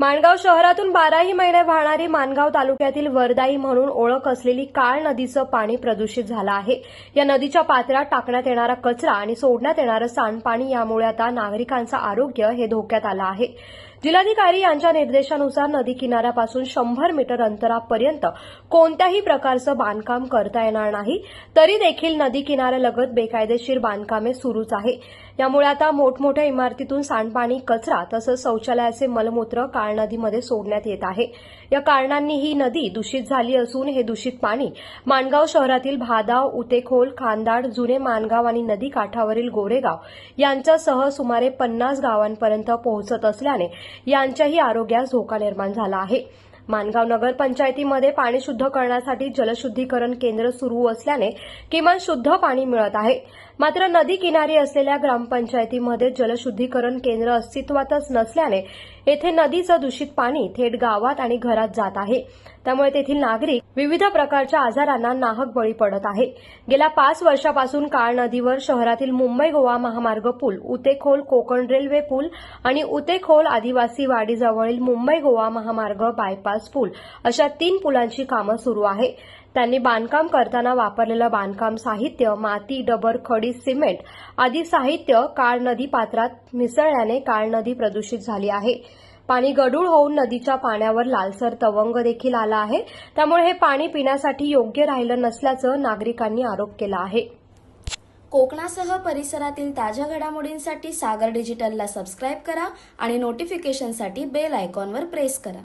माणगाव शहरातून बाराही महिने वाहणारी माणगाव तालुक्यातील वरदाई म्हणून ओळख असलेली काळ नदीचं पाणी प्रदूषित झालं आहे. या नदीच्या पात्रात टाकण्यात येणारा कचरा आणि सोडण्यात येणारं सांडपाणी यामुळे आता नागरिकांचं आरोग्य हे धोक्यात आलं आहे. जिल्हाधिकारी यांच्या निर्देशानुसार नदी किनाऱ्यापासून शंभर मीटर अंतरापर्यंत कोणत्याही प्रकारचं बांधकाम करता येणार नाही. तरी देखील नदी किनाऱ्यालगत बेकायदेशीर बांधकामे सुरूच आहे. यामुळे आता मोठमोठ्या इमारतीतून सांडपाणी कचरा तसंच शौचालयाचे मलमूत्र काळ नदीमध्ये सोडण्यात येत आहे. या कारणांनी ही नदी दूषित झाली असून हे दूषित पाणी माणगाव शहरातील भादाव उतेखोल खांदाड जुने माणगाव आणि नदी काठावरील गोरेगाव यांच्यासह सुमारे पन्नास गावांपर्यंत पोहोचत असल्याने यांच्याही आरोग्यास धोका निर्माण झाला आहे. मानगाव नगरपंचायतीमध्ये पाणी शुद्ध करण्यासाठी जलशुद्धीकरण केंद्र सुरू असल्याने किमान शुद्ध पाणी मिळत आहे. मात्र नदी किनारी असलेल्या ग्रामपंचायतीमध्ये जलशुद्धीकरण केंद्र अस्तित्वातच नसल्याने येथे नदीचं दूषित पाणी थेट गावात आणि घरात जात आहे. त्यामुळे तेथील नागरिक विविध प्रकारच्या आजारांना नाहक बळी पडत आहे. गेल्या पाच वर्षापासून काळ नदीवर शहरातील मुंबई गोवा महामार्ग पूल उतेखोल कोकण रेल्वे पूल आणि उतेखोल आदिवासी वाडीजवळील मुंबई गोवा महामार्ग बायपास पूल अशा तीन पुलांची कामं सुरू आहे. त्यांनी बांधकाम करताना वापरलेलं बांधकाम साहित्य माती डबर खडी सिमेंट आदी साहित्य काळ नदी पात्रात मिसळल्याने काळ नदी प्रदूषित झाली आहे. पाणी गढूळ होऊन नदीच्या पाण्यावर लालसर तवंग देखील आला आहे. त्यामुळे हे पाणी पिण्यासाठी योग्य राहिलं नसल्याचं नागरिकांनी आरोप केला आहे. कोकणासह परिसरातील ताज्या घडामोडींसाठी सागर डिजिटलला सबस्क्राईब करा आणि नोटिफिकेशनसाठी बेल आयकॉनवर प्रेस करा.